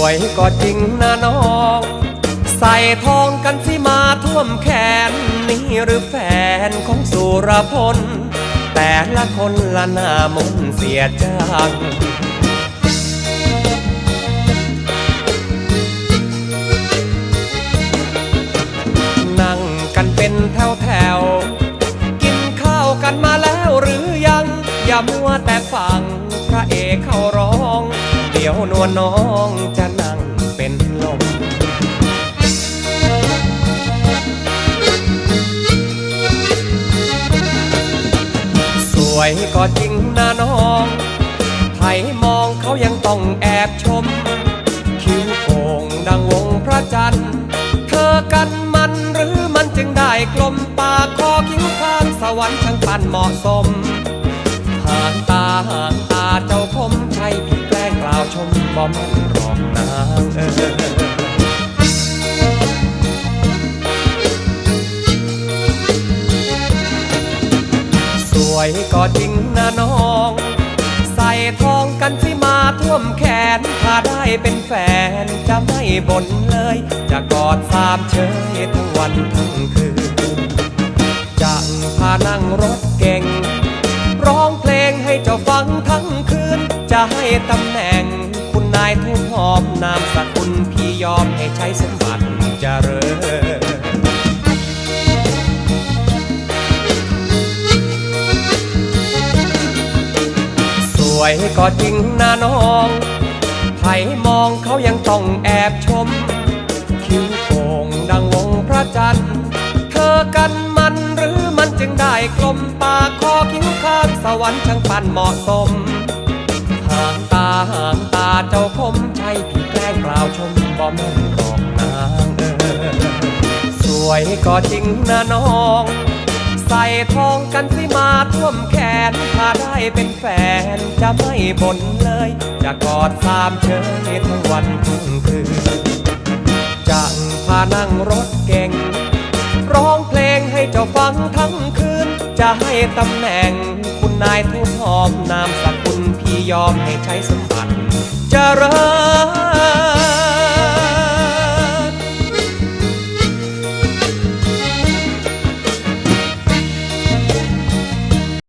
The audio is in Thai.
วยก็จริงนะน้อง ใส่ทองกันสิมาท่วมแขน นี่หรือแฟนของสุรพล แต่ละคนละหน้ามนเสียจังนั่งกันเป็นแถวแถว กินข้าวกันมาแล้วหรือยัง อย่ามัวแต่ฟังพระเอกเขารอ ยวนวลน้องจะนั่งเป็นลมสวยก็จริงนะน้องไทยมองเขายังต้องแอบชม คิ้วโก่งดังวงพระจันทร์ เธอกันมันหรือมันจึงได้กลมปากคอคิ้วข้างสวรรค์ช่างปันเหมาะสม หางตาหางตาเจ้าคมใช่ ชมบอมรอกนางเออสวยก็จริงนะน้อง ใส่ทองกันสิมาท่วมแขน ถ้าได้เป็นแฟนจะไม่บ่นเลย จะกอดสามเชยทั้งวันทั้งคืนจะพานั่งรถเก่ง ร้องเพลงให้เจ้าฟังทั้งคืน จะให้ตำแหน่งายทุ่งหอมนามสกุลพี่ยอมให้ใช้สมบัติเจริญสวยก็จริงนะน้องไผ่มองเขายังต้องแอบชม คิ้วโก่งดังวงพระจันทร์ เธอกันมันหรือมันจึงได้กลมปากคอคิ้วข้างสวรรค์ช่างปันเหมาะสม หางตาเจ้าคมใช่พี่แกล้งกล่าวชมบ่ม่นรอกนางเออสวยก็จริงนะน้อง ใส่ทองกันสิมาท่วมแขน ถ้าได้เป็นแฟนจะไม่บ่นเลย จะกอดสามเชยทั้งวันทั้งคืนจะพานั่งรถเก่ง ร้องเพลงให้เจ้าฟังทั้งคืน จะให้ตำแหน่งคุณนายทุ่งหอมนามสกุล ยอมให้ใช้สมบัติจะรัก